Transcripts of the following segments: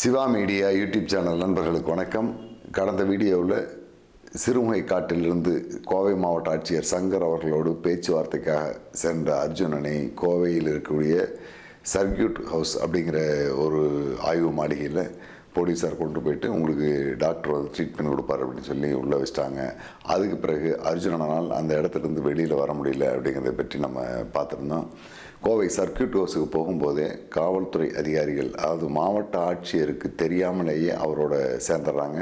Siva media YouTube channel நண்பர்களுக்கு வணக்கம். கடந்த வீடியோவில் சிறுமுகை காட்டிலிருந்து கோவை மாவட்ட ஆட்சியர் சங்கர் அவர்களோடு பேச்சுவார்த்தைக்காக சென்ற அர்ஜுனனை கோவையில் இருக்கக்கூடிய சர்க்கியூட் ஹவுஸ் அப்படிங்கிற ஒரு ஆய்வு மாளிகையில் போலீஸார் கொண்டு போயிட்டு உங்களுக்கு டாக்டர் வந்து ட்ரீட்மெண்ட் கொடுப்பார் அப்படின்னு சொல்லி உள்ளே வச்சிட்டாங்க. அதுக்கு பிறகு அர்ஜுனனால் அந்த இடத்துலேருந்து வெளியில் வர முடியல அப்படிங்கிறத பற்றி நம்ம பார்த்துருந்தோம். கோவை சர்க்கியூட் ஹவுஸுக்கு போகும்போதே காவல்துறை அதிகாரிகள் அதாவது மாவட்ட ஆட்சியருக்கு தெரியாமலேயே அவரோட சேர்ந்துடுறாங்க.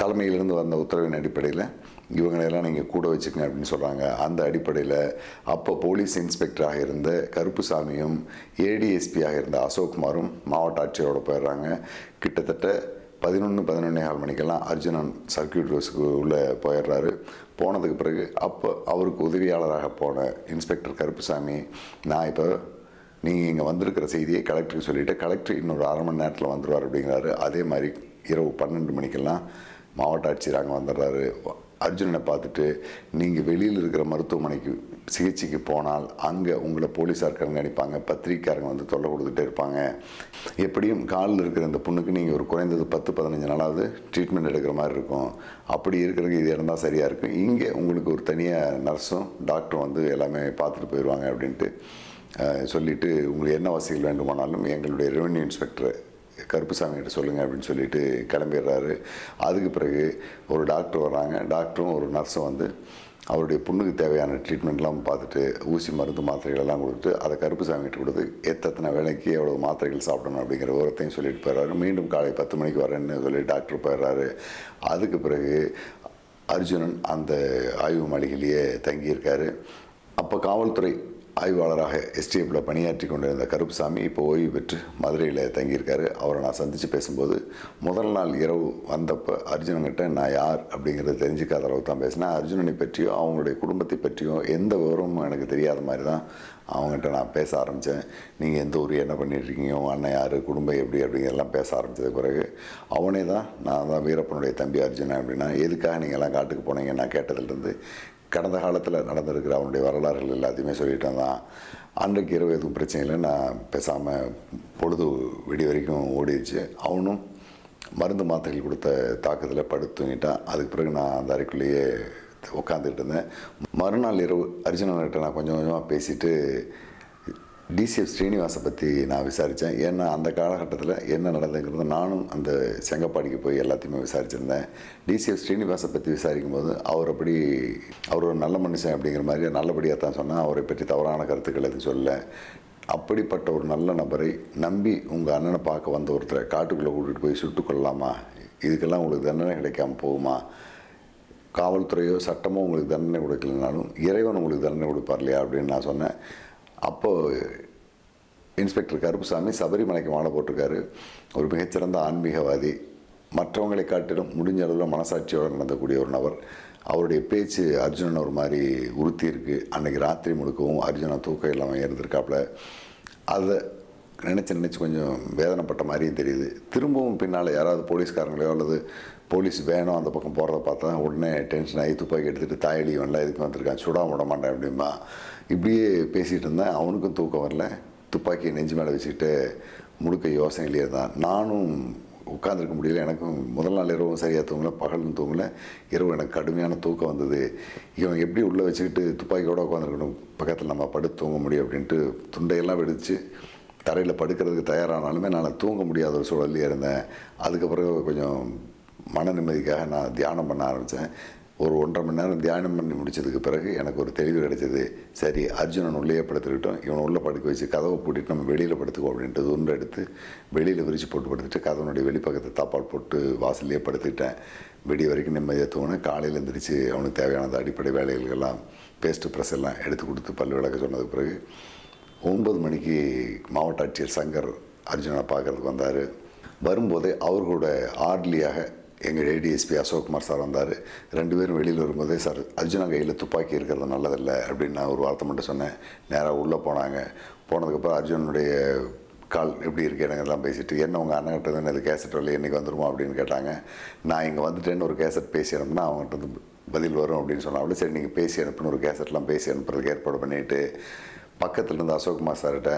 தலைமையிலிருந்து வந்த உத்தரவின் அடிப்படையில் இவங்களையெல்லாம் நீங்கள் கூட வச்சுக்கங்க அப்படின்னு சொல்கிறாங்க அந்த அடிப்படையில் அப்போ போலீஸ் இன்ஸ்பெக்டராக இருந்த கருப்புசாமியும் ஏடிஎஸ்பியாக இருந்த அசோக்குமாரும் மாவட்ட ஆட்சியரோடு போயிடுறாங்க. கிட்டத்தட்ட பதினொன்று பதினொன்னே கால் மணிக்கெல்லாம் அர்ஜுனன் சர்க்கியூட் ரோஸுக்கு உள்ளே போயிடுறாரு. போனதுக்கு பிறகு அப்போ அவருக்கு உதவியாளராக போன இன்ஸ்பெக்டர் கருப்புசாமி நான் இப்போ நீங்கள் இங்கே வந்திருக்கிற செய்தியை கலெக்டருக்கு சொல்லிவிட்டு கலெக்டர் இன்னொரு அரை மணி நேரத்தில் வந்துடுவார் அப்படிங்கிறாரு. அதே மாதிரி இரவு பன்னெண்டு மணிக்கெல்லாம் மாவட்ட ஆட்சியர் அங்கே வந்துடுறாரு. அர்ஜுனனை பார்த்துட்டு நீங்கள் வெளியில் இருக்கிற மருத்துவமனைக்கு சிகிச்சைக்கு போனால் அங்கே உங்களை போலீஸார் கண்காணிப்பாங்க பத்திரிக்காரங்க வந்து தொல்லை கொடுத்துட்டே இருப்பாங்க. எப்படியும் காலில் இருக்கிற இந்த புண்ணுக்கு நீங்கள் ஒரு குறைந்தது பத்து பதினஞ்சு நாளாவது ட்ரீட்மெண்ட் எடுக்கிற மாதிரி இருக்கும். அப்படி இருக்கிறதுக்கு இது இருந்தால் சரியாக இருக்கும். இங்கே உங்களுக்கு ஒரு தனியாக நர்ஸும் டாக்டரும் வந்து எல்லாமே பார்த்துட்டு போயிடுவாங்க அப்படின்ட்டு சொல்லிவிட்டு உங்களுக்கு என்ன வசதிகள் வேண்டுமானாலும் எங்களுடைய ரெவென்யூ இன்ஸ்பெக்டர் கருப்புசாமி கிட்ட சொல்லுங்கள் அப்படின்னு சொல்லிட்டு கிளம்பிடுறாரு. அதுக்கு பிறகு ஒரு டாக்டர் வர்றாங்க டாக்டரும் ஒரு நர்ஸும் வந்து அவருடைய புண்ணுக்கு தேவையான ட்ரீட்மெண்ட்லாம் பார்த்துட்டு ஊசி மருந்து மாத்திரைகள் எல்லாம் கொடுத்துட்டு அதை கருப்புசாமி கிட்ட கொடுத்து எத்தனை வேலைக்கு எவ்வளோ மாத்திரைகள் சாப்பிடணும்? அப்படிங்கிற விவரத்தையும் சொல்லிட்டு போயிடுறாரு. மீண்டும் காலை பத்து மணிக்கு வரேன்னு சொல்லி டாக்டர் போயிடுறாரு. அதுக்கு பிறகு அர்ஜுனன் அந்த ஆய்வு மாளிகையிலேயே தங்கியிருக்காரு. அப்போ காவல்துறை ஆய்வாளராக எஸ்டிஎஃப்பில் பணியாற்றி கொண்டிருந்த கருப்புசாமி இப்போ ஓய்வு பெற்று மதுரையில் தங்கியிருக்காரு. அவரை நான் சந்தித்து பேசும்போது முதல் நாள் இரவு வந்தப்போ அர்ஜுனன்கிட்ட நான் யார்? அப்படிங்கிறத தெரிஞ்சுக்காத அளவுக்கு தான் பேசினேன். அர்ஜுனனை பற்றியோ அவங்களுடைய குடும்பத்தை பற்றியோ எந்த விவரமும் எனக்கு தெரியாத மாதிரி தான் அவங்ககிட்ட நான் பேச ஆரம்பித்தேன் நீங்கள் எந்த ஊர் என்ன பண்ணிட்டுருக்கீங்க உங்கள் அண்ணன் யார்? குடும்பம் எப்படி? அப்படிங்கிறதெல்லாம் பேச ஆரம்பித்தது பிறகு அவனே தான் நான் தான் வீரப்பனுடைய தம்பி அர்ஜுனன் அப்படின்னா எதுக்காக நீங்கள்லாம் காட்டுக்கு போனீங்க நான் கேட்டதுலேருந்து கடந்த காலத்தில் நடந்திருக்கிற அவனுடைய வரலாறுகள் எல்லாத்தையுமே சொல்லிட்டேன் தான். அன்றைக்கு இரவு எதுவும் பிரச்சனை இல்லை நான் பேசாமல் பொழுது விடி வரைக்கும் ஓடிடுச்சு. அவனும் மருந்து மாத்திரைகள் கொடுத்த தாக்கத்தில் படுத்து தூங்கிட்டான் அதுக்கு பிறகு நான் அந்த அறைக்குள்ளேயே உட்காந்துட்டு இருந்தேன். மறுநாள் இரவு அர்ஜுனன்கிட்ட நான் கொஞ்சம் கொஞ்சமாக பேசிட்டு டிசிஎஃப் ஸ்ரீனிவாசை பற்றி நான் விசாரித்தேன் ஏன்னா அந்த காலகட்டத்தில் என்ன நடந்துங்கிறது நானும் அந்த செங்கப்பாடிக்கு போய் எல்லாத்தையுமே விசாரிச்சிருந்தேன். டிசிஎஃப் ஸ்ரீனிவாசை பற்றி விசாரிக்கும் போது அவர் அப்படி அவர் ஒரு நல்ல மனுஷன் அப்படிங்கிற மாதிரி நல்லபடியாக தான் சொன்னேன் அவரை பற்றி தவறான கருத்துக்கள் எதுவும் சொல்லலை. அப்படிப்பட்ட ஒரு நல்ல நபரை நம்பி உங்கள் அண்ணனை பார்க்க வந்த ஒருத்தரை காட்டுக்குள்ளே கூட்டிகிட்டு போய் சுட்டு கொள்ளலாமா இதுக்கெல்லாம் உங்களுக்கு தண்டனை கிடைக்காம போகுமா? காவல்துறையோ சட்டமோ உங்களுக்கு தண்டனை கொடுக்கலனாலும் இறைவன் உங்களுக்கு தண்டனை கொடுப்பார் இல்லையா அப்படின்னு நான் சொன்னேன். அப்போது இன்ஸ்பெக்டர் கருப்புசாமி சபரிமலைக்கு மாலை போட்டிருக்காரு. ஒரு மிகச்சிறந்த ஆன்மீகவாதி. மற்றவங்களை காட்டிலும் முடிஞ்ச அளவில் மனசாட்சியோடு நடந்தக்கூடிய ஒரு நபர். அவருடைய பேச்சு அர்ஜுனன் ஒரு மாதிரி உறுத்தி இருக்குது அன்றைக்கி ராத்திரி முழுக்கவும் அர்ஜுனன் தூக்கம் இல்லாமல் இருந்திருக்காப்புல அதை நினச்சி நினச்சி கொஞ்சம் வேதனைப்பட்ட மாதிரியும் தெரியுது. திரும்பவும் பின்னால் யாராவது போலீஸ்காரங்களையோ அல்லது போலீஸ் வேணும் அந்த பக்கம் போகிறத பார்த்தா உடனே டென்ஷன் ஆகி துப்பாக்கி எடுத்துகிட்டு தாயடி வரல இதுக்கு வந்திருக்கான்? சுடாம விட மாட்டேன் அப்படிமா இப்படியே பேசிகிட்டு இருந்தேன் அவனுக்கும் தூக்கம் வரல. துப்பாக்கியை நெஞ்சு மேலே வச்சுக்கிட்டு முழுக்க யோசனையிலே இருந்தான். நானும் உட்காந்துருக்க முடியல. எனக்கும் முதல் நாள் இரவும் சரியாக தூங்கல பகலும் தூங்கல. இரவு எனக்கு கடுமையான தூக்கம் வந்தது. இவன் எப்படி உள்ளே வச்சுக்கிட்டு துப்பாக்கியோட உட்காந்துருக்கணும் பக்கத்தில் நம்ம படுத்து தூங்க முடியும் அப்படின்ட்டு துண்டையெல்லாம் வெடித்து தரையில் படுக்கிறதுக்கு தயாரானாலுமே நான் தூங்க முடியாத ஒரு சூழல்லையே இருந்தேன். அதுக்கப்புறம் கொஞ்சம் மன நிம்மதிக்காக நான் தியானம் பண்ண ஆரம்பித்தேன் ஒரு ஒன்றரை மணி நேரம் தியானம் பண்ணி முடித்ததுக்கு பிறகு எனக்கு ஒரு தெளிவு கிடைச்சது. சரி அர்ஜுனன் உள்ளே படுத்துக்கிட்டோம் இவனை உள்ளே படுக்க வச்சு கதவை பூட்டிட்டு நம்ம வெளியில் படுத்துக்கோ அப்படின்ட்டு துண்டு எடுத்து வெளியில் விரித்து போட்டு படுத்துட்டு கதவனுடைய வெளிப்பக்கத்தை தாப்பால் போட்டு வாசல்லையே படுத்துக்கிட்டேன் விடிய வரைக்கும் நிம்மதியாக தூங்கினேன். காலையில் எழுந்திரிச்சு அவனுக்கு தேவையானது அடிப்படை வேலைகளுக்கெல்லாம் பேஸ்ட்டு ப்ரெஸ் எல்லாம் எடுத்து கொடுத்து பல் விளக்க சொன்னதுக்கு பிறகு ஒன்பது மணிக்கு மாவட்ட ஆட்சியர் சங்கர் அர்ஜுனனை பார்க்கறதுக்கு வந்தார். வரும்போதே அவர்களோட ஆர்ட்லியாக எங்கள் ஏடிஎஸ்பி அசோக்குமார் சார் வந்தார். ரெண்டு பேரும் வெளியில் வரும்போதே சார் அர்ஜுனா கையில் துப்பாக்கி இருக்கிறது நல்லதில்லை அப்படின்னு நான் ஒரு வார்த்தை மட்டும் சொன்னேன். நேராக உள்ளே போனாங்க. போனதுக்கப்புறம் அர்ஜுனனுடைய கால் எப்படி இருக்கு எனக்கு பேசிட்டு என்ன உங்கள் அண்ணன்கிட்ட தான் இது கேசட் வரல என்றைக்கு வந்துருமா? அப்படின்னு கேட்டாங்க. நான் இங்கே வந்துட்டேன்னு ஒரு கேசட் பேசி அவங்ககிட்ட வந்து பதில் வரும் அப்படின்னு சொன்னாலும் சரி நீங்கள் பேசி அனுப்புன்னு ஒரு கேசட்லாம் பேசி அனுப்புறதுக்கு ஏற்பாடு பண்ணிவிட்டு பக்கத்தில் இருந்த அசோக்குமார் சார்கிட்ட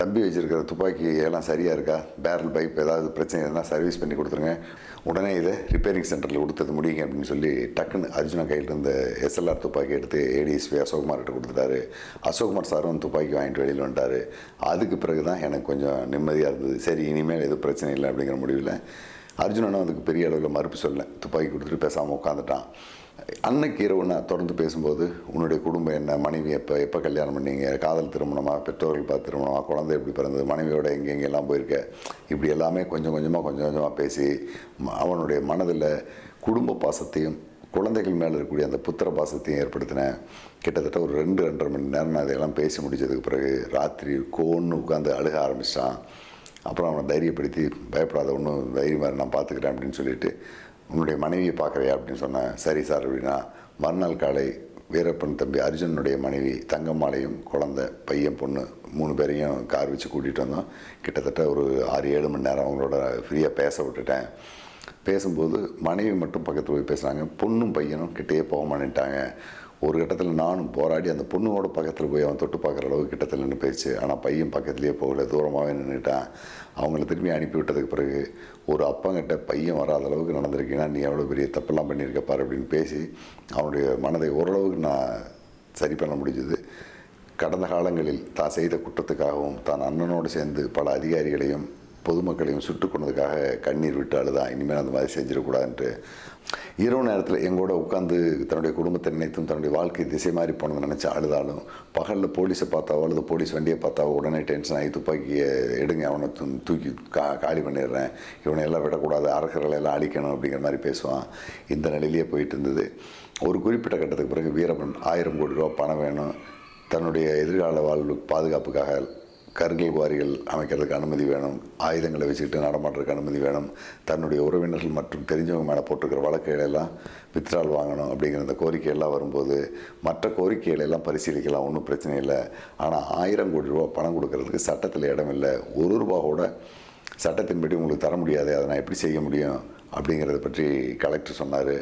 தம்பி வச்சிருக்கிற துப்பாக்கி எல்லாம் சரியாக இருக்கா? பேரல் பைப் ஏதாவது பிரச்சனை இருந்தால் சர்வீஸ் பண்ணி கொடுத்துருங்க. உடனே இதை ரிப்பேரிங் சென்டரில் கொடுத்தது முடியுங்க அப்படின்னு சொல்லி டக்குன்னு அர்ஜுனா கையில் இருந்த எஸ்எல்ஆர் துப்பாக்கி எடுத்து ஏடிஎஸ்பி அசோக்குமார்கிட்ட கொடுத்துட்டாரு. அசோக்குமார் சாரும் துப்பாக்கி வாங்கிட்டு வெளியில் வந்துட்டார். அதுக்கு பிறகு தான் எனக்கு கொஞ்சம் நிம்மதியாக இருந்தது. சரி இனிமேல் எதுவும் பிரச்சனை இல்லை அப்படிங்கிற முடிவில் அர்ஜுனனும் அதுக்கு பெரிய அளவில் மறுப்பு சொல்லலை. துப்பாக்கி கொடுத்துட்டு பேசாமல் உட்காந்துட்டான் அன்னைக்கு இரவு நான் தொடர்ந்து பேசும்போது உன்னுடைய குடும்பம் என்ன? மனைவி எப்போ எப்போ கல்யாணம் பண்ணீங்க? காதல் திருமணமா? பெற்றோர்கள் பார்த்து திருமணமா? குழந்தை எப்படி பிறந்தது? மனைவியோட எங்கெங்கெல்லாம் போயிருக்க? இப்படி எல்லாமே கொஞ்சம் கொஞ்சமாக கொஞ்சம் கொஞ்சமாக பேசி அவனுடைய மனதில் குடும்ப பாசத்தையும் குழந்தைகள் மேலே இருக்கக்கூடிய அந்த புத்திர பாசத்தையும் ஏற்படுத்தினேன் கிட்டத்தட்ட ஒரு ரெண்டு ரெண்டரை மணி நேரம் நான் அதையெல்லாம் பேசி முடித்ததுக்கு பிறகு ராத்திரி கோன்னு உட்காந்து அழுக ஆரம்பித்தான் அப்புறம் அவனை தைரியப்படுத்தி பயப்படாத ஒன்றும் தைரியமாக நான் பார்த்துக்கிறேன் அப்படின்னு சொல்லிட்டு உன்னுடைய மனைவியை பார்க்குறியா அப்படின்னு சொன்னேன் சரி சார் அப்படின்னா மறுநாள் காலை வீரப்பன் தம்பி அர்ஜுனுடைய மனைவி தங்கம்மாளையும் குழந்தை பையன் பொண்ணு மூணு பேரையும் கார் வச்சு கூட்டிகிட்டு வந்தோம். கிட்டத்தட்ட ஒரு ஆறு ஏழு மணி நேரம் அவங்களோட ஃப்ரீயாக பேச விட்டுட்டேன். பேசும்போது மனைவி மட்டும் பக்கத்தில் போய் பேசுனாங்க பொண்ணும் பையனும் கிட்டேயே போக மாட்டேன்ட்டாங்க. ஒரு கட்டத்தில் நானும் போராடி அந்த பொண்ணோட பக்கத்தில் போய் அவன் தொட்டு பார்க்குற அளவுக்கு கிட்டத்தில் நின்று போயிடுச்சு ஆனால் பையன் பக்கத்துலேயே போகல தூரமாகவே நின்றுட்டான் அவங்கள திரும்பி அனுப்பி விட்டதுக்கு பிறகு ஒரு அப்பங்கிட்ட பையன் வராத அளவுக்கு நடந்திருக்கீங்கன்னா நீ எவ்வளோ பெரிய தப்பெல்லாம் பண்ணியிருக்க பாரு அப்படின்னு பேசி அவனுடைய மனதை ஓரளவுக்கு நான் சரி பண்ண முடிஞ்சது. கடந்த காலங்களில் தான் செய்த குற்றத்துக்காகவும் தான் அண்ணனோடு சேர்ந்து பல அதிகாரிகளையும் பொதுமக்களையும் சுட்டு கொண்டதுக்காக கண்ணீர் விட்டு அழுதான் இனிமேல் அந்த மாதிரி செஞ்சிடக்கூடாதுன்ட்டு இரவு நேரத்தில் எங்கூட உட்காந்து தன்னுடைய குடும்பத்தை நினைத்தும் தன்னுடைய வாழ்க்கை திசை மாறி போனதை நினச்சி அழுதாலும் பகலில் போலீஸை பார்த்தாவோ அல்லது போலீஸ் வண்டியை பார்த்தாவோ உடனே டென்ஷன் ஆகி துப்பாக்கியை எடுங்க அவனை தூ- தூக்கி கா காலி பண்ணிடுறேன் இவனை எல்லாம் விடக்கூடாது அரக்கர்களை எல்லாம் அழிக்கணும் அப்படிங்கிற மாதிரி பேசுவான். இந்த நிலையிலேயே போயிட்டு இருந்தது. ஒரு குறிப்பிட்ட கட்டத்துக்கு பிறகு வீரப்பன் ஆயிரம் கோடி ரூபா பணம் வேணும். தன்னுடைய எதிர்கால வாழ்வு பாதுகாப்புக்காக கருங்கல் குவாரிகள் அமைக்கிறதுக்கு அனுமதி வேணும். ஆயுதங்களை வச்சுக்கிட்டு நடமாடுறதுக்கு அனுமதி வேணும். தன்னுடைய உறவினர்கள் மற்றும் தெரிஞ்சவங்க மேலே போட்டிருக்கிற வழக்குகளெல்லாம் வித்ரால் வாங்கணும் அப்படிங்கிற அந்த கோரிக்கை எல்லாம் வரும்போது மற்ற கோரிக்கைகளெல்லாம் பரிசீலிக்கலாம். ஒன்றும் பிரச்சனை இல்லை. ஆனால் ஆயிரம் கோடி ரூபா பணம் கொடுக்கறதுக்கு சட்டத்தில் இடம் இல்லை. ஒரு ரூபா கூட சட்டத்தின்படி உங்களுக்கு தர முடியாது. அதை நான் எப்படி செய்ய முடியும் அப்படிங்கிறத பற்றி கலெக்டர் சொன்னார்.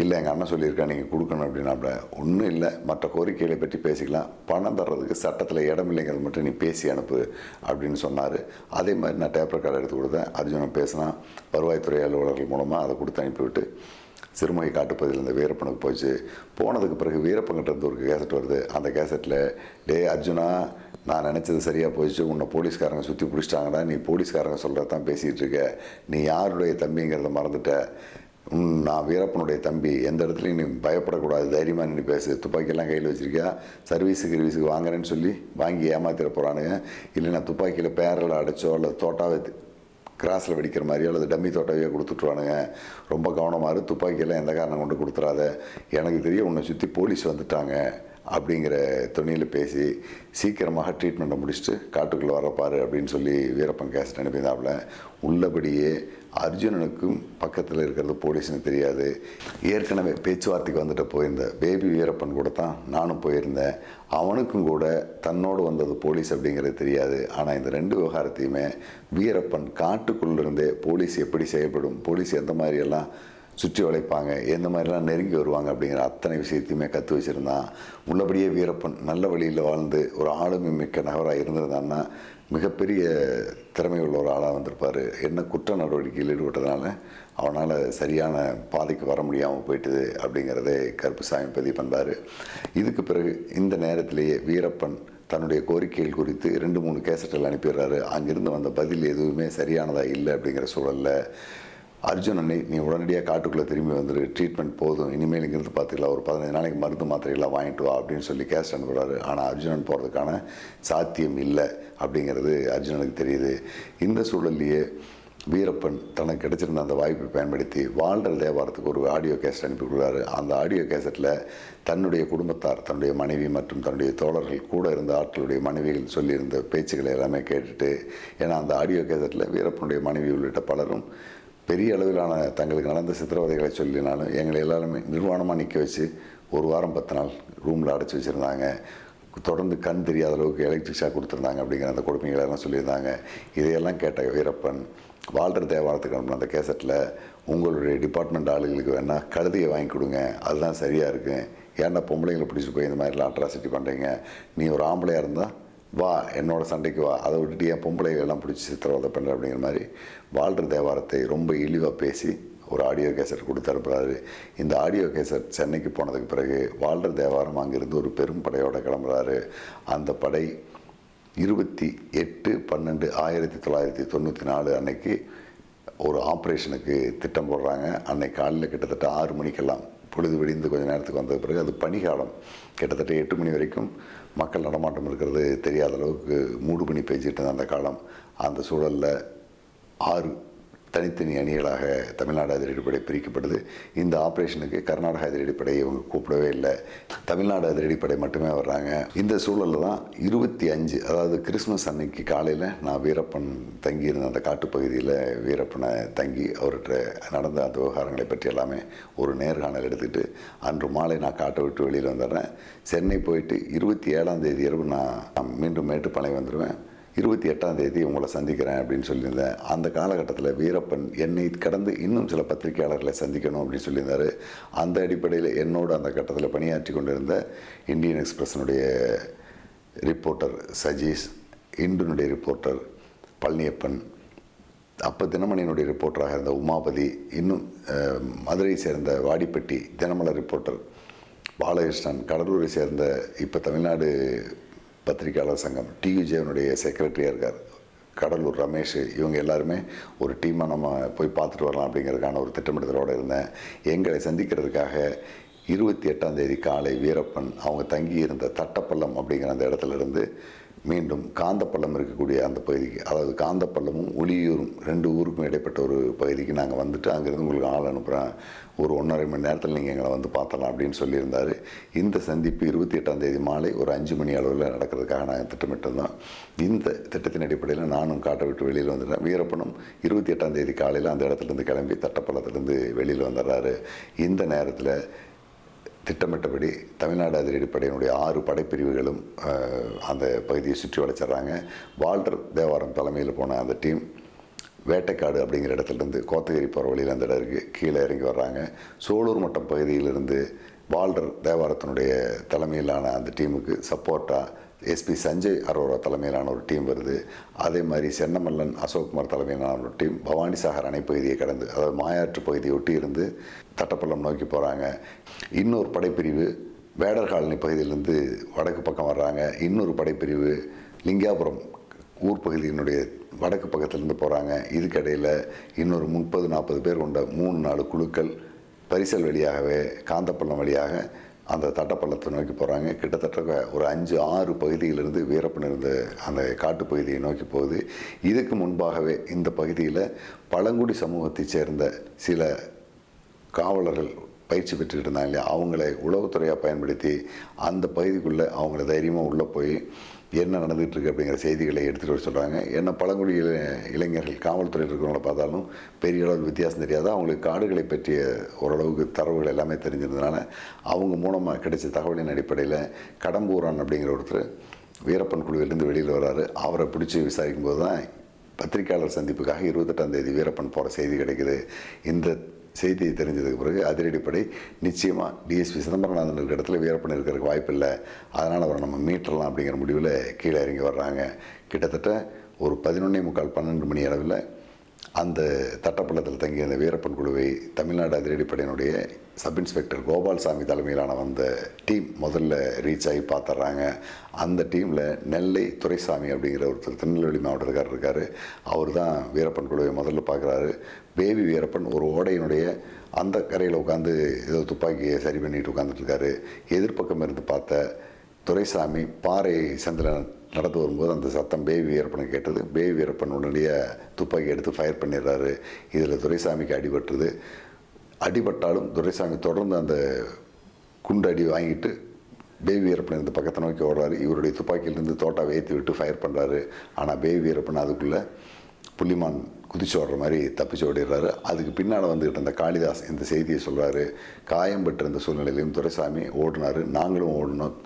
இல்லை எங்கள் அண்ணன் சொல்லியிருக்கா நீங்கள் கொடுக்கணும் அப்படின்னாப்ல. ஒன்றும் இல்லை. மற்ற கோரிக்கைகளை பற்றி பேசிக்கலாம். பணம் தர்றதுக்கு சட்டத்தில் இடம் இல்லைங்கிறது மட்டும் நீ பேசி அனுப்பு அப்படின்னு சொன்னார். அதே மாதிரி நான் டேப்பர் கார்டு எடுத்து கொடுத்தேன். அர்ஜுனன் பேசினா வருவாய்த்துறை அலுவலர்கள் மூலமாக அதை கொடுத்து அனுப்பிவிட்டு சிறுமுகை காட்டுப்பகுதியில் இந்த வீரப்பனுக்கு போச்சு போனதுக்கு பிறகு வீரப்பங்கிட்ட இருந்து ஒரு கேசட் வருது. அந்த கேசட்டில் டே அர்ஜுனா நான் நினச்சது சரியாக போயிடுச்சு. உன்னை போலீஸ்காரங்க சுற்றி பிடிச்சிட்டாங்கடா. நீ போலீஸ்காரங்க சொல்கிறத தான் பேசிகிட்டு இருக்க. நீ யாருடைய தம்பிங்கிறத மறந்துட்ட. நான் வீரப்பனுடைய தம்பி. எந்த இடத்துலையும் நீ பயப்படக்கூடாது. தைரியமாக நீ பேசு. துப்பாக்கியெல்லாம் கையில் வச்சுருக்கியா? சர்வீஸுக்கு கிர்வீஸுக்கு வாங்குறேன்னு சொல்லி வாங்கி ஏமாத்திர போகிறானுங்க இல்லைன்னா துப்பாக்கியில் பேரில் அடைச்சோ அல்லது தோட்டாவை கிராஸில் வெடிக்கிற மாதிரியோ அல்லது டம்மி தோட்டாவையோ கொடுத்துட்ருவானுங்க ரொம்ப கவனமாக இரு. துப்பாக்கியெல்லாம் எந்த காரணம் கொண்டு கொடுத்துறாத? எனக்கு தெரியும் உன்னை சுற்றி போலீஸ் வந்துட்டாங்க. அப்படிங்கிற துணியில் பேசி சீக்கிரமாக ட்ரீட்மெண்ட்டை முடிச்சுட்டு காட்டுக்குள்ளே வரப்பார் அப்படின்னு சொல்லி வீரப்பன் கேஸ் அனுப்பியிருந்தாப்புல. உள்ளபடியே அர்ஜுனனுக்கும் பக்கத்தில் இருக்கிறது போலீஸ்னு தெரியாது. ஏற்கனவே பேச்சுவார்த்தைக்கு வந்துட்டு போயிருந்த பேபி வீரப்பன் கூட தான் நானும் போயிருந்தேன். அவனுக்கும் கூட தன்னோடு வந்தது போலீஸ் அப்படிங்கிறது தெரியாது. ஆனால் இந்த ரெண்டு விவகாரத்தையுமே வீரப்பன் காட்டுக்குள்ளிருந்தே போலீஸ் எப்படி செயல்படும் போலீஸ் எந்த மாதிரியெல்லாம் சுற்றி வளைப்பாங்க. எந்த மாதிரிலாம் நெருங்கி வருவாங்க அப்படிங்கிற அத்தனை விஷயத்தையுமே கற்று வச்சுருந்தான். உள்ளபடியே வீரப்பன் நல்ல வழியில் வாழ்ந்து ஒரு ஆளுமை மிக்க நகராக இருந்திருந்தான்னா மிகப்பெரிய திறமை உள்ள ஒரு ஆளாக வந்திருப்பார். என்ன குற்ற நடவடிக்கையில் ஈடுபட்டதுனால அவனால் சரியான பாதைக்கு வர முடியாமல் போயிட்டுது அப்படிங்கிறதே கருப்புசாமி பதிவு பண்ணார் இதுக்கு பிறகு இந்த நேரத்திலேயே வீரப்பன் தன்னுடைய கோரிக்கைகள் குறித்து ரெண்டு மூணு கேசட்டில் அனுப்பிடுறாரு. அங்கிருந்து வந்த பதில் எதுவுமே சரியானதாக இல்லை அப்படிங்கிற சூழலில் அர்ஜுனனை நீ உடனடியாக காட்டுக்குள்ளே திரும்பி வந்துரு. ட்ரீட்மெண்ட் போதும். இனிமேல் இங்கிருந்து பார்த்துக்கலாம் ஒரு பதினஞ்சு நாளைக்கு மருந்து மாத்திரைகளாக வாங்கிட்டு வா அப்படின்னு சொல்லி கேஸ் அனுப்புகிறாரு ஆனால் அர்ஜுனன் போகிறதுக்கான சாத்தியம் இல்லை அப்படிங்கிறது அர்ஜுனனுக்கு தெரியுது. இந்த சூழல்லையே வீரப்பன் தனக்கு கிடைச்சிருந்த அந்த வாய்ப்பை பயன்படுத்தி வாழ்ற தேவாரத்துக்கு ஒரு ஆடியோ கேசட் அனுப்பி கொடுக்குறாரு. அந்த ஆடியோ கேசட்டில் தன்னுடைய குடும்பத்தார் தன்னுடைய மனைவி மற்றும் தன்னுடைய தோழர்கள் கூட இருந்த ஆட்களுடைய மனைவிகள் சொல்லியிருந்த பேச்சுக்களை எல்லாமே கேட்டுட்டு ஏன்னா அந்த ஆடியோ கேசட்டில் வீரப்பனுடைய மனைவி உள்ளிட்ட பலரும் பெரிய அளவிலான தங்களுக்கு நடந்த சித்திரவதைகளை சொல்லினாலும் எங்களை எல்லாருமே நிர்வாணமாக நிற்க வச்சு ஒரு வாரம் பத்து நாள் ரூமில் அடைச்சி வச்சுருந்தாங்க. தொடர்ந்து கண் தெரியாத அளவுக்கு எலக்ட்ரிக் ஷாக் கொடுத்துருந்தாங்க அப்படிங்கிற அந்த கொடுமைகளெல்லாம் சொல்லியிருந்தாங்க. இதையெல்லாம் கேட்ட வீரப்பன் வாழ்ற தேவாரத்துக்கு அனுப்பின அந்த கேசட்டில் உங்களுடைய டிபார்ட்மெண்ட் ஆளுகளுக்கு வேணால் கழுதையை வாங்கி கொடுங்க. அதுதான் சரியாக இருக்கும் ஏன்டா பொம்பளைங்களை பிடிச்சிட்டு போய் இந்த மாதிரிலாம் அட்ராசிட்டி பண்ணுறீங்க நீ ஒரு ஆம்பளையாக இருந்தால் வா என்னோட சண்டைக்கு வா. அதை விட்டுட்டு என் பொம்பளைகள் எல்லாம் பிடிச்சி சித்திரவதை பண்ணுற அப்படிங்கிற மாதிரி வாழ்கிற தேவாரத்தை ரொம்ப இழிவாக பேசி ஒரு ஆடியோ கேசட் கொடுத்து அனுப்புகிறாரு இந்த ஆடியோ கேசட் சென்னைக்கு போனதுக்கு பிறகு வாழ்கிற தேவாரம் அங்கேருந்து ஒரு பெரும் படையோட கிளம்புறாரு. அந்த படை இருபத்தி எட்டு பன்னெண்டு ஆயிரத்தி தொள்ளாயிரத்தி தொண்ணூற்றி நாலு அன்னைக்கு ஒரு ஆப்ரேஷனுக்கு திட்டம் போடுறாங்க. அன்னைக்கு காலையில் கிட்டத்தட்ட ஆறு மணிக்கெல்லாம் பொழுது விடிந்து கொஞ்சம் நேரத்துக்கு வந்த பிறகு அது பனிகாலம் கிட்டத்தட்ட எட்டு மணி வரைக்கும் மக்கள் நடமாட்டம் இருக்கிறது தெரியாத அளவுக்கு மூடு பண்ணி பெய்ஞ்சிட்டு இருந்த அந்த காலம் அந்த சூழலில் ஆறு தனித்தனி அணிகளாக தமிழ்நாடு அதிரடிப்படை பிரிக்கப்படுது இந்த ஆப்ரேஷனுக்கு கர்நாடக அதிரடிப்படை இவங்க கூப்பிடவே இல்லை. தமிழ்நாடு அதிரடிப்படை மட்டுமே வர்றாங்க. இந்த சூழலில் தான் இருபத்தி அஞ்சு அதாவது கிறிஸ்மஸ் அன்னைக்கு காலையில் நான் வீரப்பன் தங்கியிருந்த அந்த காட்டுப்பகுதியில் வீரப்பனை தங்கி அவர்கிட்ட நடந்த அந்த விவகாரங்களை பற்றி எல்லாமே ஒரு நேர்காணல் எடுத்துக்கிட்டு அன்று மாலை நான் காட்டை விட்டு வெளியில் வந்துடுறேன். சென்னை போயிட்டு இருபத்தி ஏழாம் தேதி இரவு நான் மீண்டும் மேட்டுப்பாளையம் வந்துடுவேன். இருபத்தி எட்டாம் தேதி உங்களை சந்திக்கிறேன் அப்படின்னு சொல்லியிருந்தேன். அந்த காலகட்டத்தில் வீரப்பன் என்னை கடந்து இன்னும் சில பத்திரிகையாளர்களை சந்திக்கணும் அப்படின்னு சொல்லியிருந்தார். அந்த அடிப்படையில் என்னோடு அந்த கட்டத்தில் பணியாற்றி கொண்டிருந்த இந்தியன் எக்ஸ்பிரஸினுடைய ரிப்போர்ட்டர் சஜீஷ் இந்துனுடைய ரிப்போர்ட்டர் பழனியப்பன் அப்போ தினமணியினுடைய ரிப்போர்ட்டராக இருந்த உமாபதி இன்னும் மதுரையை சேர்ந்த வாடிப்பட்டி தினமலர் ரிப்போர்ட்டர் பாலகிருஷ்ணன் கடலூரை சேர்ந்த இப்போ தமிழ்நாடு பத்திரிகையாளர் சங்கம் டியூஜேவனுடைய செக்ரட்டரியாக இருக்கார். கடலூர் ரமேஷ் இவங்க எல்லாருமே ஒரு டீமாக நம்ம போய் பார்த்துட்டு வரலாம் அப்படிங்கிறதுக்கான ஒரு திட்டமிடுதலோடு இருந்தேன். எங்களை சந்திக்கிறதுக்காக இருபத்தி எட்டாம் தேதி காலை வீரப்பன் அவங்க தங்கி இருந்த தட்டப்பள்ளம் அப்படிங்கிற அந்த இடத்துல இருந்து மீண்டும் காந்தப்பள்ளம் இருக்கக்கூடிய அந்த பகுதிக்கு அதாவது காந்தப்பள்ளமும் ஒளியூரும் ரெண்டு ஊருக்கும் இடைப்பட்ட ஒரு பகுதிக்கு நாங்கள் வந்துட்டு அங்கேருந்து உங்களுக்கு ஆள் அனுப்புகிறேன் ஒரு ஒன்றரை மணி நேரத்தில் நீங்கள் எங்களை வந்து பார்த்தலாம் அப்படின்னு சொல்லியிருந்தார். இந்த சந்திப்பு இருபத்தி எட்டாம் தேதி மாலை ஒரு அஞ்சு மணி அளவில் நடக்கிறதுக்காக நாங்கள் திட்டமிட்டிருந்தோம். இந்த திட்டத்தின் அடிப்படையில் நானும் காட்டை விட்டு வெளியில் வந்துட்டேன் வீரப்பனும் இருபத்தி எட்டாம் தேதி காலையில் அந்த இடத்துலேருந்து கிளம்பி தட்டப்பள்ளத்துலேருந்து வெளியில் வந்துடுறாரு. இந்த நேரத்தில் திட்டமிட்டபடி தமிழ்நாடு அதிரடிப்படையினுடைய ஆறு படைப்பிரிவுகளும் அந்த பகுதியை சுற்றி வளைச்சிட்றாங்க வால்டர் தேவாரம் தலைமையில் போன அந்த டீம் வேட்டைக்காடு அப்படிங்கிற இடத்துலேருந்து கோத்தகிரி போகிற வழியில் அந்த இடம் இருக்குது கீழே இறங்கி வர்றாங்க. சோலூர் மட்டம் பகுதியிலிருந்து வால்டர் தேவாரத்தினுடைய தலைமையிலான அந்த டீமுக்கு சப்போர்ட்டாக எஸ்பி சஞ்சய் அரோரா தலைமையிலான ஒரு டீம் வருது. அதே மாதிரி சென்னமல்லன் அசோக்குமார் தலைமையிலான ஒரு டீம் பவானி சாகர் அணை பகுதியை கடந்து அதாவது மாயாற்று பகுதியை ஒட்டி இருந்து தட்டப்பள்ளம் நோக்கி போகிறாங்க இன்னொரு படைப்பிரிவு வேடர் காலனி பகுதியிலேருந்து வடக்கு பக்கம் வர்றாங்க. இன்னொரு படைப்பிரிவு லிங்காபுரம் ஊர் பகுதியினுடைய வடக்கு பக்கத்துலேருந்து போகிறாங்க இதுக்கிடையில் இன்னொரு முப்பது நாற்பது பேர் கொண்ட மூணு நாலு குழுக்கள் பரிசல் வழியாகவே காந்தப்பள்ளம் வழியாக அந்த தட்டப்பள்ளத்தை நோக்கி போகிறாங்க கிட்டத்தட்ட ஒரு அஞ்சு ஆறு பகுதியிலிருந்து வீரப்பன் இருந்த அந்த காட்டுப்பகுதியை நோக்கி போகுது. இதுக்கு முன்பாகவே இந்த பகுதியில் பழங்குடி சமூகத்தைச் சேர்ந்த சில காவலர்கள் பயிற்சி பெற்றுக்கிட்டு இருந்தாங்க இல்லையா? அவங்கள உளவுத்துறையாக பயன்படுத்தி அந்த பகுதிக்குள்ளே அவங்கள தைரியமாக உள்ளே போய் என்ன நடந்துகிட்ருக்கு அப்படிங்கிற செய்திகளை எடுத்துகிட்டு வர சொல்கிறாங்க ஏன்னா பழங்குடி இளைஞர்கள் காவல்துறையில் இருக்கிறவங்கள பார்த்தாலும் பெரிய அளவில் வித்தியாசம் தெரியாது. அவங்களுக்கு காடுகளை பற்றிய ஓரளவுக்கு தரவுகள் எல்லாமே தெரிஞ்சிருந்ததுனால அவங்க மூலமாக கிடைச்ச தகவலின் அடிப்படையில் கடம்பூரான் அப்படிங்கிற ஒருத்தர் வீரப்பன் குழுவிலிருந்து வெளியில் வராரு அவரை பிடிச்சி விசாரிக்கும் போது தான் பத்திரிகையாளர் சந்திப்புக்காக இருபத்தெட்டாம் தேதி வீரப்பன் போகிற செய்தி கிடைக்கிது. இந்த செய்தியை தெரிஞ்சதுக்கு பிறகு அதிரடிப்படை நிச்சயமாக டிஎஸ்பி சிதம்பரநாதன் இருக்கிற இடத்துல வீரப்பன் இருக்கிறதுக்கு வாய்ப்பு இல்லை. அதனால் அவரை நம்ம மீட்டரலாம் அப்படிங்கிற முடிவில் கீழே இறங்கி வர்றாங்க. கிட்டத்தட்ட ஒரு பதினொன்னே முக்கால் பன்னெண்டு மணி அளவில் அந்த தட்டப்பள்ளத்தில் தங்கிய அந்த வீரப்பன் குழுவை தமிழ்நாடு அதிரடிப்படையினுடைய சப் இன்ஸ்பெக்டர் கோபால்சாமி தலைமையிலான வந்த டீம் முதல்ல ரீச் ஆகி பார்த்துட்றாங்க. அந்த டீமில் நெல்லை துரைசாமி அப்படிங்கிற ஒருத்தர் திருநெல்வேலி மாவட்டத்துக்காரர் இருக்கார். அவர் தான் வீரப்பன் குழுவை முதல்ல பார்க்குறாரு. பேபி வீரப்பன் ஒரு ஓடையினுடைய அந்த கரையில் உட்காந்து ஏதோ துப்பாக்கியை சரி பண்ணிட்டு உட்காந்துட்டு இருக்காரு. எதிர்ப்பக்கம் இருந்து பார்த்த துரைசாமி பாறை சந்திரன் நடந்து வரும்போது அந்த சத்தம் பேபி வீரப்பனை கேட்டது. பேபி வீரப்பன் உடனடியாக துப்பாக்கி எடுத்து ஃபயர் பண்ணிடுறாரு. இதில் துரைசாமிக்கு அடிபட்டுருது அடிபட்டாலும் துரைசாமி தொடர்ந்து அந்த குண்டு அடி வாங்கிட்டு பேபி வீரப்பன் இந்த பக்கத்தை நோக்கி ஓடுறாரு. இவருடைய துப்பாக்கியிலேருந்து தோட்டாவை ஏற்றி விட்டு ஃபயர் பண்ணுறாரு ஆனால் பேபி வீரப்பன் அதுக்குள்ளே புள்ளிமான் குதிச்சு ஓடுற மாதிரி தப்பிச்சு ஓடிடுறாரு. அதுக்கு பின்னால் வந்துக்கிட்ட இருந்த காளிதாஸ் இந்த செய்தியை சொல்கிறாரு காயம் பெற்றிருந்த சூழ்நிலையிலையும் துரைசாமி ஓடினார். நாங்களும் ஓடினோம்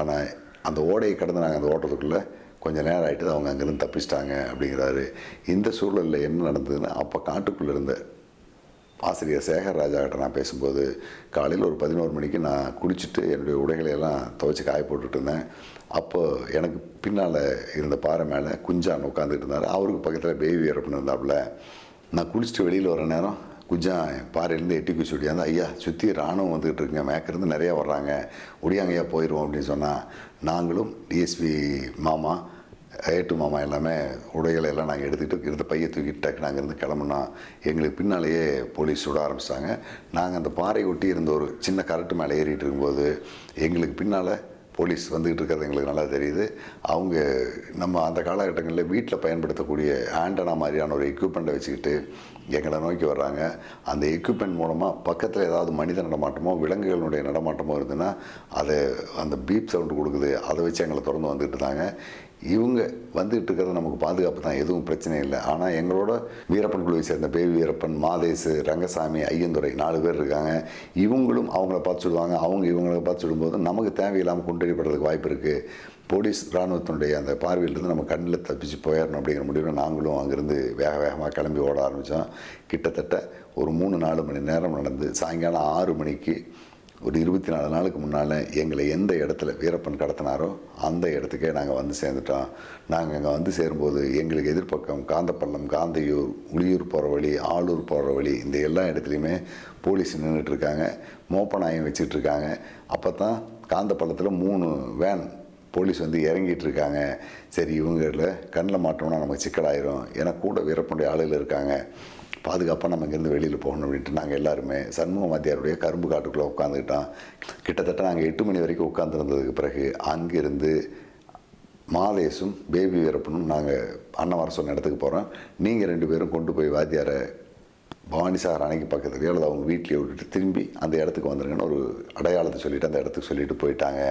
ஆனால் அந்த ஓடையை கடந்து நாங்கள் அந்த ஓட்டத்துக்குள்ளே கொஞ்சம் நேரம் ஆகிட்டு அவங்க அங்கேருந்து தப்பிச்சிட்டாங்க அப்படிங்கிறாரு. இந்த சூழலில் என்ன நடந்ததுன்னா அப்போ காட்டுக்குள்ளே இருந்த ஆசிரியர் சேகர் ராஜா கிட்ட நான் பேசும்போது காலையில் ஒரு பதினோரு மணிக்கு நான் குளிச்சுட்டு என்னுடைய உடைகளை எல்லாம் துவைச்சி காய போட்டுட்டு இருந்தேன். அப்போ எனக்கு பின்னால் இருந்த பாறை மேலே குஞ்சான் உட்காந்துட்டு இருந்தார். அவருக்கு பக்கத்தில் பேபி வீரப்பன் இருந்தாப்புல. நான் குளிச்சுட்டு வெளியில் வர நேரம் குஞ்சான் பாறையிலேருந்து எட்டி குச்சி ஒடியாந்து ஐயா சுற்றி ராணுவம் வந்துகிட்டு இருக்குங்க. மேக்கிருந்து நிறையா வர்றாங்க. ஒடியாங்கய்யா போயிடுவோம் அப்படின்னு சொன்னால் நாங்களும் டிஎஸ்பி மாமா ஏட்டு மாமா எல்லாமே உடைகளை எல்லாம் நாங்கள் எடுத்துக்கிட்டு இருந்த பையை தூக்கிட்டு டக்கு நாங்கள் இருந்து கிளம்புனா எங்களுக்கு பின்னாலேயே போலீஸ் சுட ஆரம்பிச்சிட்டாங்க நாங்கள் அந்த பாறை ஒட்டி இருந்த ஒரு சின்ன கரட்டு மேலே ஏறிட்டு இருக்கும்போது எங்களுக்கு பின்னால் போலீஸ் வந்துக்கிட்டு இருக்கிறது எங்களுக்கு நல்லா தெரியுது. அவங்க நம்ம அந்த காலகட்டங்களில் வீட்டில் பயன்படுத்தக்கூடிய ஆண்டனா மாதிரியான ஒரு எக்யூப்மெண்ட்டை வச்சுக்கிட்டு எங்களை நோக்கி வர்றாங்க. அந்த எக்யூப்மெண்ட் மூலமாக பக்கத்தில் ஏதாவது மனித நடமாட்டமோ விலங்குகளுடைய நடமாட்டமோ இருந்ததுன்னா அதை அந்த பீப் சவுண்டு கொடுக்குது. அதை வச்சு எங்களை திறந்து வந்துக்கிட்டு இருந்தாங்க இவங்க வந்துகிட்டு இருக்கிறது நமக்கு பாதுகாப்பு தான் எதுவும் பிரச்சனை இல்லை. ஆனால் எங்களோட வீரப்பன் குழுவை சேர்ந்த பேவி வீரப்பன் மாதேசு ரங்கசாமி ஐயந்துரை நாலு பேர் இருக்காங்க. இவங்களும் அவங்கள பார்த்து சொல்லுவாங்க. அவங்க இவங்களை பார்த்து சொல்லும்போது நமக்கு தேவையில்லாமல் கொண்டடிப்படுறதுக்கு வாய்ப்பு இருக்குது போலீஸ் இராணுவத்தினுடைய அந்த பார்வையிலிருந்து நம்ம கண்ணில் தப்பிச்சு போயிடணும் அப்படிங்கிற முடிவில் நாங்களும் அங்கேருந்து வேக வேகமாக கிளம்பி ஓட ஆரம்பித்தோம் கிட்டத்தட்ட ஒரு மூணு நாலு மணி நேரம் நடந்து சாயங்காலம் ஆறு மணிக்கு ஒரு இருபத்தி நாலு நாளுக்கு முன்னால் எங்களை எந்த இடத்துல வீரப்பன் கடத்தினாரோ அந்த இடத்துக்கே நாங்கள் வந்து சேர்ந்துட்டோம். நாங்கள் அங்கே வந்து சேரும்போது எங்களுக்கு எதிர்ப்பக்கம் காந்தப்பள்ளம் காந்தையூர் உளியூர் போகிற வழி ஆளூர் போகிற வழி இந்த எல்லா இடத்துலையுமே போலீஸ் நின்றுட்டுருக்காங்க மோப்பநாயம் வச்சுட்டு அப்போ தான் காந்தப்பள்ளத்தில் மூணு வேன் போலீஸ் வந்து இறங்கிட்டு இருக்காங்க. சரி இவங்களில் கண்ணில் மாட்டோம்னா நமக்கு சிக்கலாயிரும். ஏன்னா கூட வீரப்பனுடைய ஆளுகள் இருக்காங்க. பாதுகாப்பாக நம்ம இங்கேருந்து வெளியில் போகணும் அப்படின்ட்டு நாங்கள் எல்லாருமே சண்முக வாத்தியாருடைய கரும்பு காட்டுக்குள்ளே உட்காந்துக்கிட்டோம் கிட்டத்தட்ட நாங்கள் எட்டு மணி வரைக்கும் உட்காந்துருந்ததுக்கு பிறகு அங்கிருந்து மாலேசும் பேபி வீரப்பனும் நாங்கள் அண்ணன் சொன்ன இடத்துக்கு போகிறோம் நீங்கள் ரெண்டு பேரும் கொண்டு போய் வாத்தியாரை பவானிசாகர் அணைக்கு பக்கத்துலேயோ அல்லது அவங்க வீட்லேயே விட்டுட்டு திரும்பி அந்த இடத்துக்கு வந்துருங்கன்னு ஒரு அடையாளத்தை சொல்லிட்டு அந்த இடத்துக்கு சொல்லிட்டு போயிட்டாங்க.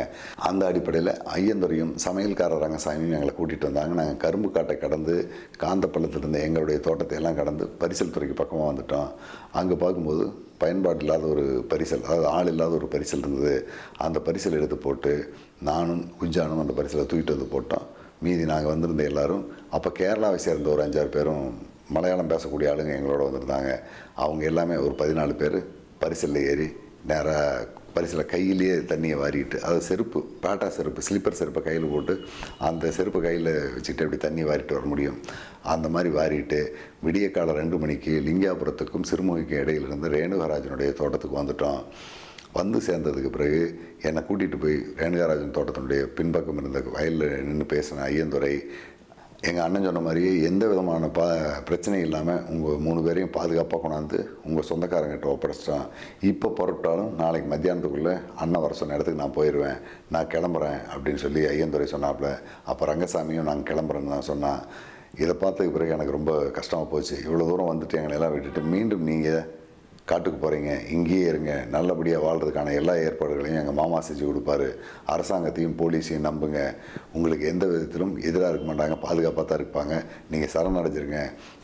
அந்த அடிப்படையில் ஐயந்துரையும் சமையல்காரர் ரங்கசாமியும் எங்களை கூட்டிகிட்டு வந்தாங்க. நாங்கள் கரும்பு காட்டை கடந்து காந்தப்பள்ளத்தில் இருந்த எங்களுடைய தோட்டத்தை எல்லாம் கடந்து பரிசல் துறைக்கு பக்கமாக வந்துட்டோம். அங்கே பார்க்கும்போது பயன்பாடு இல்லாத ஒரு பரிசல் அதாவது ஆள் இல்லாத ஒரு பரிசல் இருந்தது. அந்த பரிசல் எடுத்து போட்டு நானும் குஞ்சானும் அந்த பரிசலை தூக்கிட்டு வந்து போட்டோம். மீதி நாங்கள் வந்திருந்த எல்லாரும் அப்போ கேரளாவை சேர்ந்த ஒரு அஞ்சாறு பேரும் மலையாளம் பேசக்கூடிய ஆளுங்க எங்களோட வந்திருந்தாங்க. அவங்க எல்லாமே ஒரு பதினாலு பேர் பரிசலில் ஏறி நேராக பரிசில் கையிலேயே தண்ணியை வாரிட்டு அது செருப்பு பேட்டா செருப்பு ஸ்லிப்பர் செருப்பை கையில் போட்டு அந்த செருப்பு கையில் வச்சுக்கிட்டு அப்படி தண்ணி வாரிட்டு வர முடியும்? அந்த மாதிரி வாரிட்டு விடிய காலம் ரெண்டு மணிக்கு லிங்காபுரத்துக்கும் சிறுமுகைக்கும் இடையில இருந்து ரேணுகராஜனுடைய தோட்டத்துக்கு வந்துட்டோம். வந்து சேர்ந்ததுக்கு பிறகு என்னை கூட்டிகிட்டு போய் ரேணுகாராஜன் தோட்டத்தினுடைய பின்பக்கம் இருந்த வயலில் நின்று பேசின ஐயந்துரை எங்கள் அண்ணன் சொன்ன மாதிரியே எந்த விதமான பா பிரச்சனையும் இல்லாமல் உங்கள் மூணு பேரையும் பாதுகாப்பாக கொண்டாந்து உங்கள் சொந்தக்காரங்கிட்ட ஒப்படைச்சிட்டான் இப்போ புறப்பட்டாலும் நாளைக்கு மத்தியானத்துக்குள்ளே அண்ணன் வர சொன்ன இடத்துக்கு நான் போயிடுவேன் நான் கிளம்புறேன் அப்படின்னு சொல்லி ஐயந்துரை சொன்னாப்புல அப்போ ரங்கசாமியும் நாங்கள் கிளம்புறேன்னு தான் சொன்னான் இதை பார்த்ததுக்கு பிறகு எனக்கு ரொம்ப கஷ்டமாக போச்சு. இவ்வளோ தூரம் வந்துட்டு எங்களை எல்லாம் விட்டுட்டு மீண்டும் நீங்கள் காட்டுக்கு போகிறீங்க இங்கேயே இருங்க நல்லபடியாக வாழ்கிறதுக்கான எல்லா ஏற்பாடுகளையும் எங்கள் மாமா செஞ்சு கொடுப்பாரு. அரசாங்கத்தையும் போலீஸையும் நம்புங்க. உங்களுக்கு எந்த விதத்திலும் எதிராக இருக்க மாட்டாங்க பாதுகாப்பாக தான் இருப்பாங்க. நீங்கள் சரணடைஞ்சிருங்க.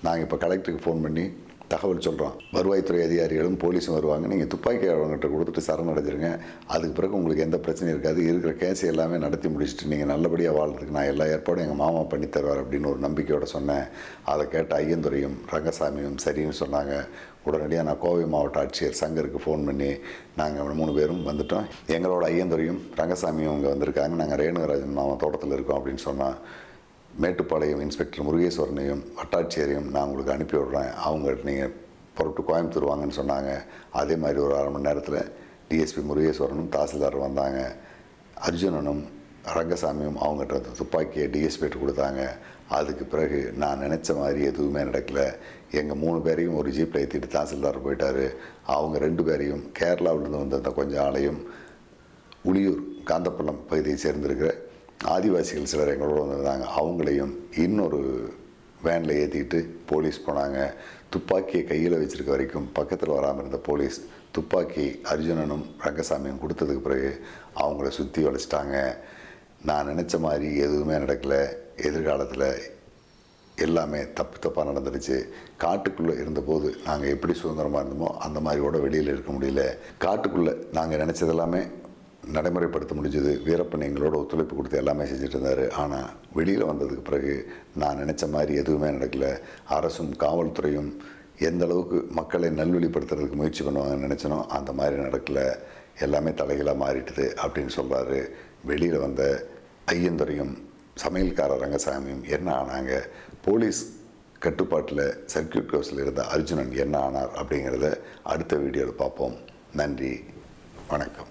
நாங்கள் இப்போ கலெக்டருக்கு ஃபோன் பண்ணி தகவல் சொல்கிறோம் வருவாய்த்துறை அதிகாரிகளும் போலீஸும் வருவாங்க. நீங்கள் துப்பாக்கி அவங்ககிட்ட கொடுத்துட்டு சரணடைஞ்சிருங்க. அதுக்கு பிறகு உங்களுக்கு எந்த பிரச்சனையும் இருக்காது. இருக்கிற கேஸ் எல்லாமே நடத்தி முடிச்சுட்டு நீங்கள் நல்லபடியாக வாழ்கிறதுக்கு நான் எல்லா ஏற்பாடும் எங்கள் மாமா பண்ணி தருவார் அப்படின்னு ஒரு நம்பிக்கையோட சொன்னேன். அதை கேட்ட ஐயந்துரையும் ரங்கசாமியும் சரின்னு சொன்னாங்க. உடனடியாக நான் கோவை மாவட்ட ஆட்சியர் சங்கருக்கு ஃபோன் பண்ணி நாங்கள் மூணு பேரும் வந்துட்டோம். எங்களோட ஐயந்துறையும் ரங்கசாமியும் இங்கே வந்திருக்காங்க. நாங்கள் ரேணுகராஜன் மாமா தோட்டத்தில் இருக்கோம் அப்படின்னு சொன்னால் மேட்டுப்பாளையம் இன்ஸ்பெக்டர் முருகேஸ்வரனையும் வட்டாட்சியரையும் நான் உங்களுக்கு அனுப்பி விடுறேன். அவங்க நீங்கள் புறப்பட்டு கோயம்புத்தூர் வாங்கன்னு சொன்னாங்க. அதே மாதிரி ஒரு அரை மணி நேரத்தில் டிஎஸ்பி முருகேஸ்வரனும் தாசில்தார் வந்தாங்க. அர்ஜுனனும் ரங்கசாமியும் அவங்ககிட்ட துப்பாக்கியை டிஎஸ்பிட்டு கொடுத்தாங்க. அதுக்கு பிறகு நான் நினச்ச மாதிரி எதுவுமே நடக்கல. எங்கள் மூணு பேரையும் ஒரு ஜீப்பில் ஏற்றிட்டு தாசில்தார் போயிட்டார். அவங்க ரெண்டு பேரையும் கேரளாவிலேருந்து வந்த அந்த கொஞ்சம் ஆளையும் உளியூர் காந்தப்பள்ளம் பகுதியை சேர்ந்திருக்கிற ஆதிவாசிகள் சிலர் எங்களோட வந்திருந்தாங்க. அவங்களையும் இன்னொரு வேனில் ஏற்றிக்கிட்டு போலீஸ் போனாங்க. துப்பாக்கியை கையில் வச்சுருக்க வரைக்கும் பக்கத்தில் வராமல் இருந்த போலீஸ் துப்பாக்கி அர்ஜுனனும் ரங்கசாமியும் கொடுத்ததுக்கு பிறகு அவங்கள சுற்றி வளைச்சிட்டாங்க. நான் நினச்ச மாதிரி எதுவுமே நடக்கல. எதிர்காலத்தில் எல்லாமே தப்பு தப்பாக நடந்துடுச்சு. காட்டுக்குள்ளே இருந்தபோது நாங்கள் எப்படி சுதந்திரமாக இருந்தோமோ அந்த மாதிரியோட வெளியில் இருக்க முடியல. காட்டுக்குள்ளே நாங்கள் நினச்சது எல்லாமே நடைமுறைப்படுத்த முடிஞ்சது. வீரப்பன் எங்களோட ஒத்துழைப்பு கொடுத்து எல்லாமே செஞ்சுட்டு இருந்தார். ஆனால் வெளியில் வந்ததுக்கு பிறகு நான் நினச்ச மாதிரி எதுவுமே நடக்கல. அரசும் காவல்துறையும் எந்த அளவுக்கு மக்களை நல்வழிப்படுத்துறதுக்கு முயற்சி பண்ணுவாங்கன்னு நினச்சனோ அந்த மாதிரி நடக்கல. எல்லாமே தலைகளாக மாறிட்டுது அப்படின்னு சொல்கிறாரு வெளியில் வந்த ஐயந்துறையும் சமையல்கார ரங்கசாமியும் என்ன ஆனாங்க? போலீஸ் கட்டுப்பாட்டில் சர்க்கியூட் ஹவுஸில் இருந்த அர்ஜுனன் என்ன ஆனார் அப்படிங்கிறத அடுத்த வீடியோவில் பார்ப்போம். நன்றி. வணக்கம்.